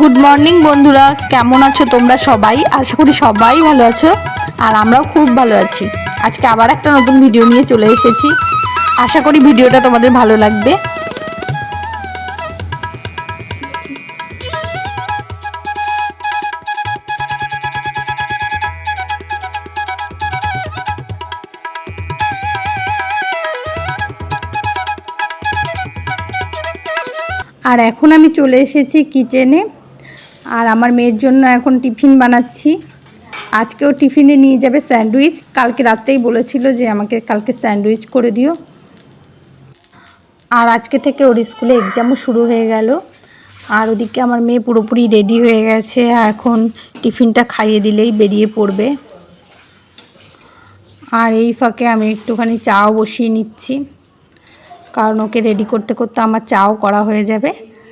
Good morning বন্ধুরা। কেমন আছো তোমরা সবাই? আশা করি সবাই ভালো আছো, আর আমরাও খুব ভালো আছি। আজকে আবার একটা নতুন ভিডিও নিয়ে চলে এসেছি। আশা করি ভিডিওটা তোমাদের ভালো লাগবে। আর এখন আমি চলে এসেছি কিচেনে আর আমার মেয়ের জন্য এখন টিফিন বানাচ্ছি। আজকেও টিফিনে নিয়ে যাবে স্যান্ডউইচ। কালকে রাত্রেই বলেছিল যে আমাকে কালকে স্যান্ডউইচ করে দিও। আর আজকে থেকে ওর স্কুলে এক্সামও শুরু হয়ে গেল। আর ওদিকে আমার মেয়ে পুরোপুরি রেডি হয়ে গেছে। আর এখন টিফিনটা খাইয়ে দিলেই বেরিয়ে পড়বে। আর এই ফাঁকে আমি একটুখানি চাও বসিয়ে নিচ্ছি। কারণ ওকে রেডি করতে করতে আমার চাও করা হয়ে যাবে।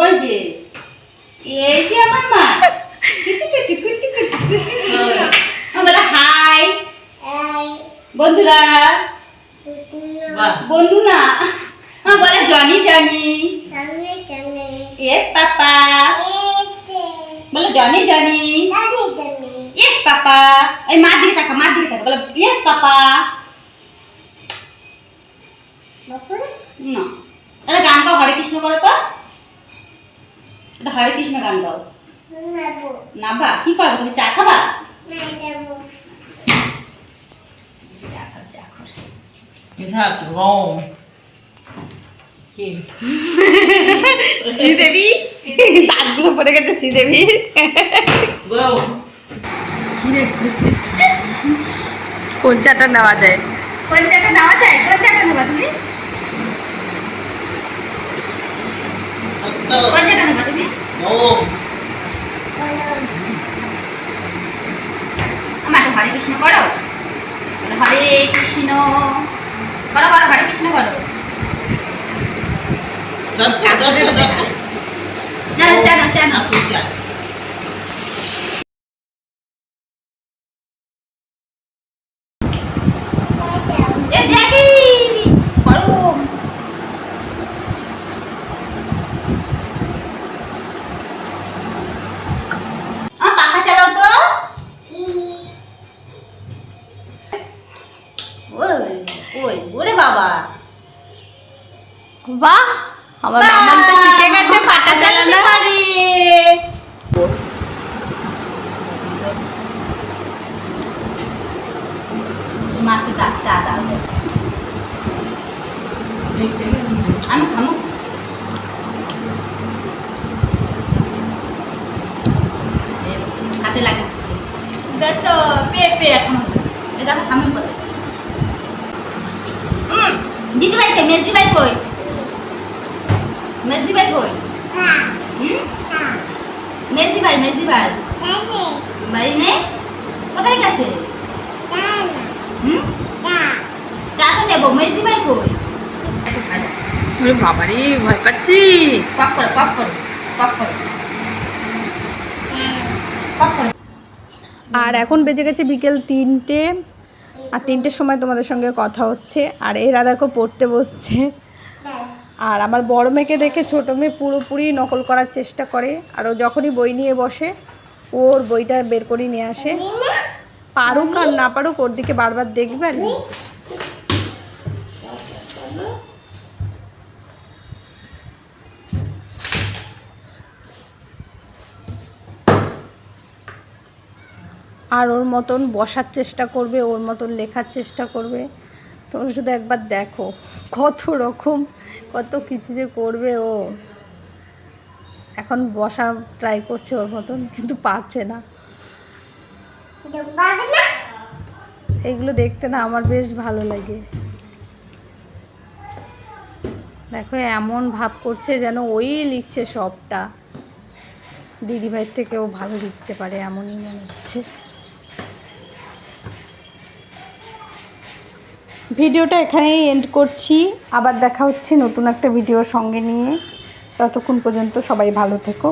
ওই যে এই যে আমার মা। বলে হাই। বন্ধুরা বন্ধু না হ্যাঁ বলে জনি জনি। ইয়েস পাপা। বলো জনি জনি। ইয়েস পাপা। এই মা দিকে তাকা মা দিকে তাকা বলো ইয়েস পাপা। না। তাহলে গান গাও হরে কৃষ্ণ করো তো। এটা হরে কৃষ্ণ গান গাও। না বা কি করো? তুমি চা খাবা. শ্রীদেবী? দাঁতগুলো পড়ে গেছে শ্রীদেবী। কোন চাটা নেওয়া যায়? কোন চাটা নেওয়া যায়? কোন চাটা নেবা তুমি কোন ito. চাটা নেবা তুমি Oh, আমার হরে কৃষ্ণ করো। হরে কৃষ্ণ করো। করো হরে কৃষ্ণ করো জানো জানো jatuh. ওই ওরে বাবা। বাহ আমার মামাম তো শিখে গেছে পাটা চালানো। পারে। চা চা দাও। আমি খামো। হাতে লাগে। দেখো পেয়ে পেয়ে এখন। এটা থামুন করতেছে দিদি ভাই কই? মেজদি ভাই কই? মেজদি ভাই কই? মেজদি ভাই মেজদি ভাই বাড়ি নেই? কোথায় গেছে? হুম? চা তো নেব। মেজদি ভাই কই? ওরে বাবারে ভয় পাচ্ছি। পপ করো পপ করো পপ করো। পপ করো। আর এখন বেজে গেছে বিকেল তিনটে। আর তিনটের সময় তোমাদের সঙ্গে কথা হচ্ছে। আর এরা দেখো পড়তে বসছে। আর আমার বড় মেয়েকে দেখে ছোটো মেয়ে পুরোপুরি নকল করার চেষ্টা করে। আর ও যখনই বই নিয়ে বসে, ওর বইটা বের করে নিয়ে আসে। পারুক আর না পারুক, ওর দিকে বারবার দেখবেন আর ওর মতন বসার চেষ্টা করবে, ওর মতন লেখার চেষ্টা করবে। তোমরা শুধু একবার দেখো কত রকম, কত কিছু যে করবে ও। এখন বসা ট্রাই করছে ওর মতন, কিন্তু পারছে না। এগুলো দেখতে না আমার বেশ ভালো লাগে। দেখো এমন ভাব করছে যেন ওই লিখছে সবটা। দিদিভাইয়ের থেকেও ভালো লিখতে পারে, এমনই মনে হচ্ছে। ভিডিওটা এখানেই এন্ড করছি। আবার দেখা হচ্ছে নতুন একটা ভিডিও সঙ্গে নিয়ে। ততক্ষণ পর্যন্ত সবাই ভালো থেকো।